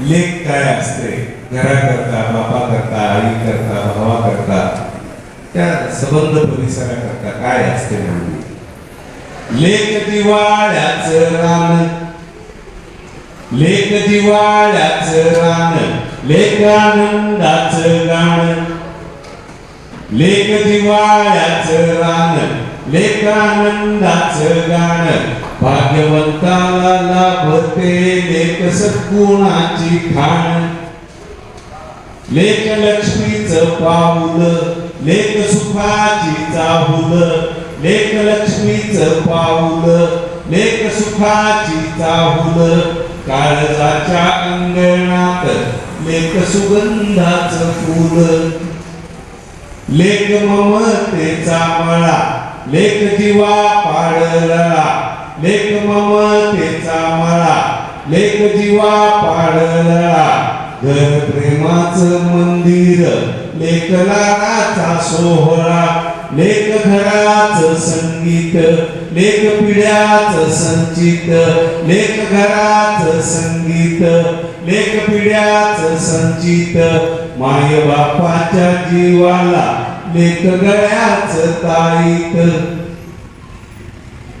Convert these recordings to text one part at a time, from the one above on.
लेख काय असते? घराकरता बापा करता आई करता भावा करता त्या संबंध परिसराकरता काय असते म्हणून लेख दिवाळ्याच रान. लेख दिवाळ्याच रान. लेख आनंदाच गाण. लेख दिवाळ्याच रान. लेखानंदाचं गाणं. भाग्यवंताला लाभते लेख सद्गुणाची खाण. लेख लक्ष्मीच पाऊल लेख सुखाची चाहुल लेख लक्ष्मीच पाऊल लेख सुखाची चाहुल काळजाच्या अंगणात लेख सुगंधाचं फूल. लेख ममतेचा मळा लेख जीवा पाडला लेख ममतेचा मळा. लेख जीवा पाडला घर प्रेमाचं मंदिर. लेखलाचा सोहळा. लेख घराच संगीत. लेख पिढ्याच संचित. लेख घराच संगीत. लेख पिढ्याच संचित. माय बापाच्या जीवाला लेख गळ्याच ताईत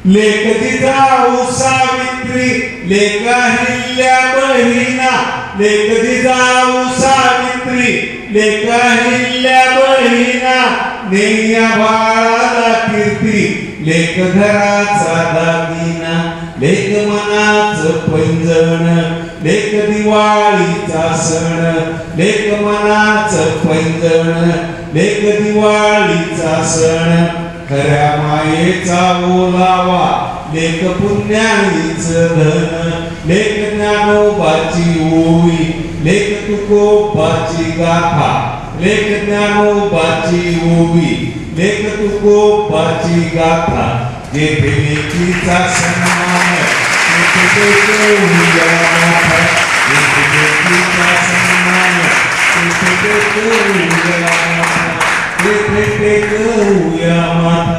लेख जिजाऊ सावित्री लेख हिल्ल्या बहिणा. लेख जिजाऊ सावित्री लेख हिल्ल्या बहिणा. नेया बाळाला कीर्ती लेख घराचा दागिना. लेख मनाच पैंजण लेख दिवाळीचा सण लेख मनाच पैंजण लेख दिवाळीचा सण. खऱ्या मायेचा ओलावा लेख पुण्याच धन. लेख ज्ञानोबाची ओळी लेख तुकोबाची गाथा. लेख ज्ञानोबाची ओवी लेख तुकोबाची गाथा. जेथे लेखीचा सन्मान तेथे सन्मान तेथे